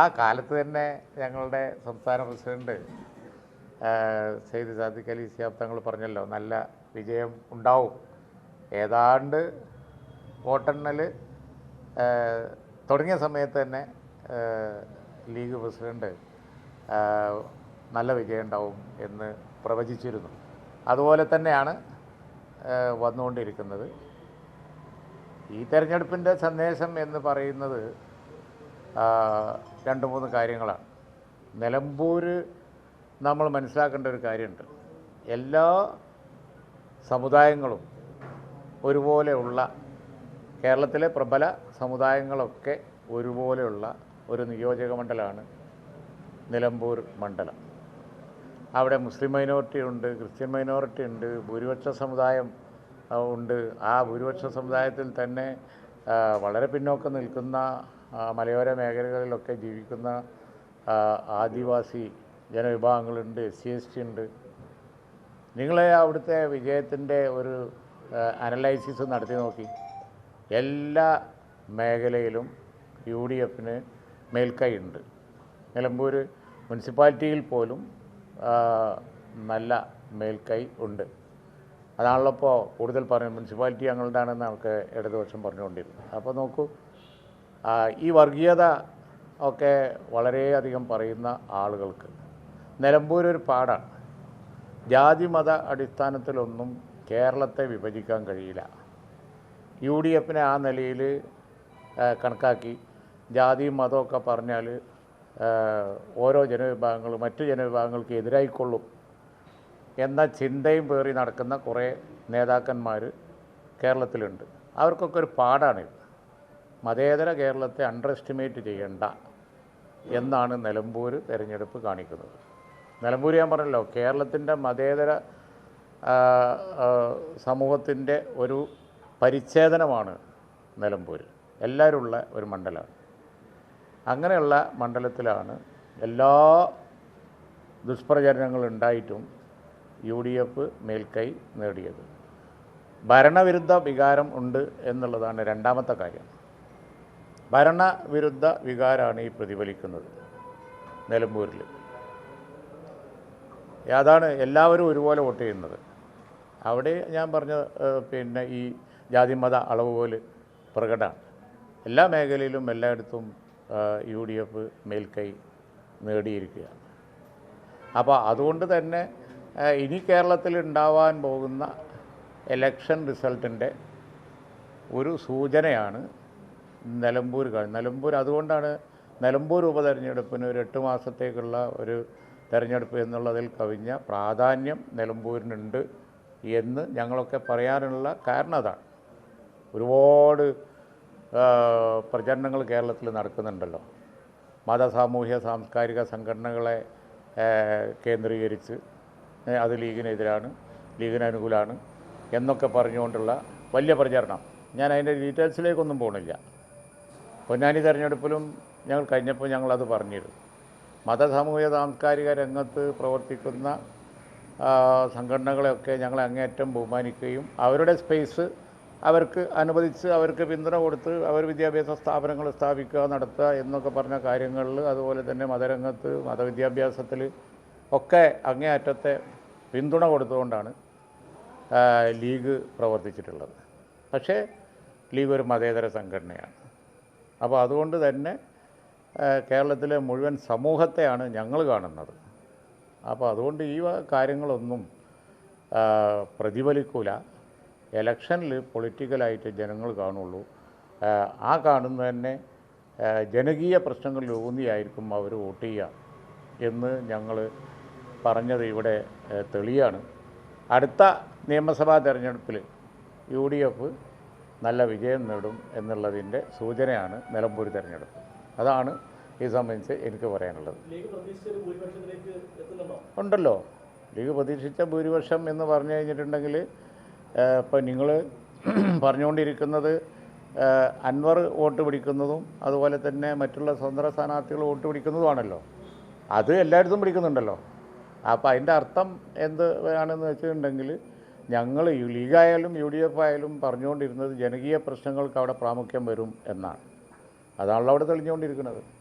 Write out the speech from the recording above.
ആ കാലത്ത് തന്നെ ഞങ്ങളുടെ സംസ്ഥാന പ്രസിഡന്റ് സെയ്ദ് സാദിഖ് അലി സിയാബ് തങ്ങൾ പറഞ്ഞല്ലോ നല്ല വിജയം ഉണ്ടാവും. ഏതാണ്ട് വോട്ടെണ്ണൽ തുടങ്ങിയ സമയത്ത് തന്നെ ലീഗ് പ്രസിഡന്റ് നല്ല വിജയം ഉണ്ടാവും എന്ന് പ്രവചിച്ചിരുന്നു. അതുപോലെ തന്നെയാണ് വന്നുകൊണ്ടിരിക്കുന്നത്. ഈ തെരഞ്ഞെടുപ്പിന്റെ സന്ദേശം എന്ന് പറയുന്നത് രണ്ട് മൂന്ന് കാര്യങ്ങളാണ്. നിലമ്പൂർ നമ്മൾ മനസ്സിലാക്കേണ്ട ഒരു കാര്യമുണ്ട്. എല്ലാ സമുദായങ്ങളും ഒരുപോലെയുള്ള കേരളത്തിലെ പ്രബല സമുദായങ്ങളൊക്കെ ഒരുപോലെയുള്ള ഒരു നിയോജക മണ്ഡലമാണ് നിലമ്പൂർ മണ്ഡലം. അവിടെ മുസ്ലിം മൈനോറിറ്റി ഉണ്ട് ക്രിസ്ത്യൻ മൈനോറിറ്റി ഉണ്ട് ഭൂരിപക്ഷ സമുദായം ഉണ്ട് ആ ഭൂരിപക്ഷ സമുദായത്തിൽ തന്നെ വളരെ പിന്നോക്കം നിൽക്കുന്ന മലയോര മേഖലകളിലൊക്കെ ജീവിക്കുന്ന ആദിവാസി ജനവിഭാഗങ്ങളുണ്ട് എസ് സി എസ് ടി ഉണ്ട്. നിങ്ങളെ അവിടുത്തെ വിജയത്തിന്റെ ഒരു അനലൈസിസ് നടത്തി നോക്കി. എല്ലാ മേഖലയിലും യു ഡി എഫിന് മേൽക്കൈ ഉണ്ട് നിലമ്പൂർ മുനിസിപ്പാലിറ്റിയിൽ പോലും നല്ല മേൽക്കൈ ഉണ്ട്. അതാണല്ലോ ഇപ്പോൾ കൂടുതൽ പറഞ്ഞു മുനിസിപ്പാലിറ്റി ഞങ്ങളുടെയാണെന്ന് നമുക്ക് ഇടതുപക്ഷം പറഞ്ഞുകൊണ്ടിരുന്നത്. അപ്പോൾ നോക്കൂ ഈ വർഗീയത ഒക്കെ വളരെയധികം പറയുന്ന ആളുകൾക്ക് നിലമ്പൂർ ഒരു പാടാണ്. ജാതി മത അടിസ്ഥാനത്തിലൊന്നും കേരളത്തെ വിഭജിക്കാൻ കഴിയില്ല. യു ഡി എഫിനെ ആ നിലയിൽ കണക്കാക്കി ജാതിയും മതമൊക്കെ പറഞ്ഞാൽ ഓരോ ജനവിഭാഗങ്ങളും മറ്റു ജനവിഭാഗങ്ങൾക്ക് എതിരായിക്കൊള്ളും എന്ന ചിന്തയും പേറി നടക്കുന്ന കുറേ നേതാക്കന്മാർ കേരളത്തിലുണ്ട്. അവർക്കൊക്കെ ഒരു പാടാണിത് മതേതര കേരളത്തെ അണ്ടർ എസ്റ്റിമേറ്റ് ചെയ്യേണ്ട എന്നാണ് നിലമ്പൂർ തിരഞ്ഞെടുപ്പ് കാണിക്കുന്നത്. നിലമ്പൂർ ഞാൻ പറഞ്ഞല്ലോ കേരളത്തിന്റെ മതേതര സമൂഹത്തിന്റെ ഒരു പരിച്ഛേദനമാണ് നിലമ്പൂർ എല്ലാവരുമുള്ള ഒരു മണ്ഡലമാണ്. അങ്ങനെയുള്ള മണ്ഡലത്തിലാണ് എല്ലാ ദുഷ്പ്രചരണങ്ങളുണ്ടായിട്ടും യു ഡി എഫ് മേൽക്കൈ നേടിയത്. ഭരണവിരുദ്ധ വികാരം ഉണ്ട് എന്നുള്ളതാണ് രണ്ടാമത്തെ കാര്യം. ഭരണവിരുദ്ധ വികാരമാണ് ഈ പ്രതിഫലിക്കുന്നത് നിലമ്പൂരിൽ അതാണ് എല്ലാവരും ഒരുപോലെ വോട്ട് ചെയ്യുന്നത്. അവിടെ ഞാൻ പറഞ്ഞ പിന്നെ ഈ ജാതിമത അളവ് പോലെ പ്രകടമാണ്. എല്ലാ മേഖലയിലും എല്ലായിടത്തും യു ഡി എഫ് മേൽക്കൈ നേടിയിരിക്കുകയാണ്. അപ്പോൾ അതുകൊണ്ട് തന്നെ ഇനി കേരളത്തിൽ ഉണ്ടാവാൻ പോകുന്ന എലക്ഷൻ റിസൾട്ടിന്റെ ഒരു സൂചനയാണ് നിലമ്പൂർ നിലമ്പൂർ അതുകൊണ്ടാണ് നിലമ്പൂർ ഉപതെരഞ്ഞെടുപ്പിന് ഒരു എട്ട് മാസത്തേക്കുള്ള ഒരു തെരഞ്ഞെടുപ്പ് എന്നുള്ളതിൽ കവിഞ്ഞ പ്രാധാന്യം നിലമ്പൂരിനുണ്ട് എന്ന് ഞങ്ങളൊക്കെ പറയാനുള്ള കാരണം അതാണ്. ഒരുപാട് പ്രചരണങ്ങൾ കേരളത്തിൽ നടക്കുന്നുണ്ടല്ലോ. മത സാമൂഹ്യ സാംസ്കാരിക സംഘടനകളെ കേന്ദ്രീകരിച്ച് അത് ലീഗിനെതിരാണ് ലീഗിന് അനുകൂലമാണ് എന്നൊക്കെ പറഞ്ഞുകൊണ്ടുള്ള വലിയ പ്രചരണം. ഞാൻ അതിന്റെ ഡീറ്റെയിൽസിലേക്കൊന്നും പോകണില്ല പൊന്നാനി തെരഞ്ഞെടുപ്പിലും ഞങ്ങൾ കഴിഞ്ഞപ്പോൾ ഞങ്ങളത് പറഞ്ഞിരുന്നു. മത സാമൂഹിക സാംസ്കാരിക രംഗത്ത് പ്രവർത്തിക്കുന്ന സംഘടനകളെയൊക്കെ ഞങ്ങൾ അങ്ങേയറ്റം ബഹുമാനിക്കുകയും അവരുടെ സ്പേസ് അവർക്ക് അനുവദിച്ച് അവർക്ക് പിന്തുണ കൊടുത്ത് അവർ വിദ്യാഭ്യാസ സ്ഥാപനങ്ങൾ സ്ഥാപിക്കുക നടത്തുക എന്നൊക്കെ പറഞ്ഞ കാര്യങ്ങളിൽ അതുപോലെ തന്നെ മതരംഗത്ത് മതവിദ്യാഭ്യാസത്തിൽ ഒക്കെ അങ്ങേയറ്റത്തെ പിന്തുണ കൊടുത്തുകൊണ്ടാണ് ലീഗ് പ്രവർത്തിച്ചിട്ടുള്ളത്. പക്ഷേ ലീഗ് ഒരു മതേതര സംഘടനയാണ്. അപ്പോൾ അതുകൊണ്ട് തന്നെ കേരളത്തിലെ മുഴുവൻ സമൂഹത്തെയാണ് ഞങ്ങൾ കാണുന്നത്. അപ്പോൾ അതുകൊണ്ട് ഈ കാര്യങ്ങളൊന്നും പ്രതിഫലിക്കൂല. എലക്ഷനിൽ പൊളിറ്റിക്കലായിട്ട് ജനങ്ങൾ കാണുള്ളൂ. ആ, കാണുന്ന തന്നെ ജനകീയ പ്രശ്നങ്ങളിൽ ഊന്നിയായിരിക്കും അവർ വോട്ട് ചെയ്യുക എന്ന് ഞങ്ങൾ പറഞ്ഞത് ഇവിടെ തെളിയാണ്. അടുത്ത നിയമസഭാ തെരഞ്ഞെടുപ്പിൽ യു ഡി എഫ് നല്ല വിജയം നേടും എന്നുള്ളതിന്റെ സൂചനയാണ് നിലമ്പൂർ തിരഞ്ഞെടുപ്പ്. അതാണ് ഈ സംബന്ധിച്ച് എനിക്ക് പറയാനുള്ളത്. ഉണ്ടല്ലോ. ലീഗ് പ്രതീക്ഷിച്ച ഭൂരിപക്ഷം എന്ന് പറഞ്ഞു കഴിഞ്ഞിട്ടുണ്ടെങ്കിൽ ഇപ്പം നിങ്ങൾ പറഞ്ഞുകൊണ്ടിരിക്കുന്നത് അൻവർ വോട്ട് പിടിക്കുന്നതും അതുപോലെ തന്നെ മറ്റുള്ള സ്വതന്ത്ര സ്ഥാനാർത്ഥികൾ വോട്ട് പിടിക്കുന്നതുമാണല്ലോ. അത് എല്ലായിടത്തും പിടിക്കുന്നുണ്ടല്ലോ. അപ്പോൾ അതിന്റെ അർത്ഥം എന്ത് ആണെന്ന് വെച്ചിട്ടുണ്ടെങ്കിൽ ഞങ്ങൾ ലീഗായാലും യു ഡി എഫ് ആയാലും പറഞ്ഞുകൊണ്ടിരുന്നത് ജനകീയ പ്രശ്നങ്ങൾക്ക് അവിടെ പ്രാമുഖ്യം വരും എന്നാണ്. അതാണല്ലോ അവിടെ തെളിഞ്ഞുകൊണ്ടിരിക്കുന്നത്.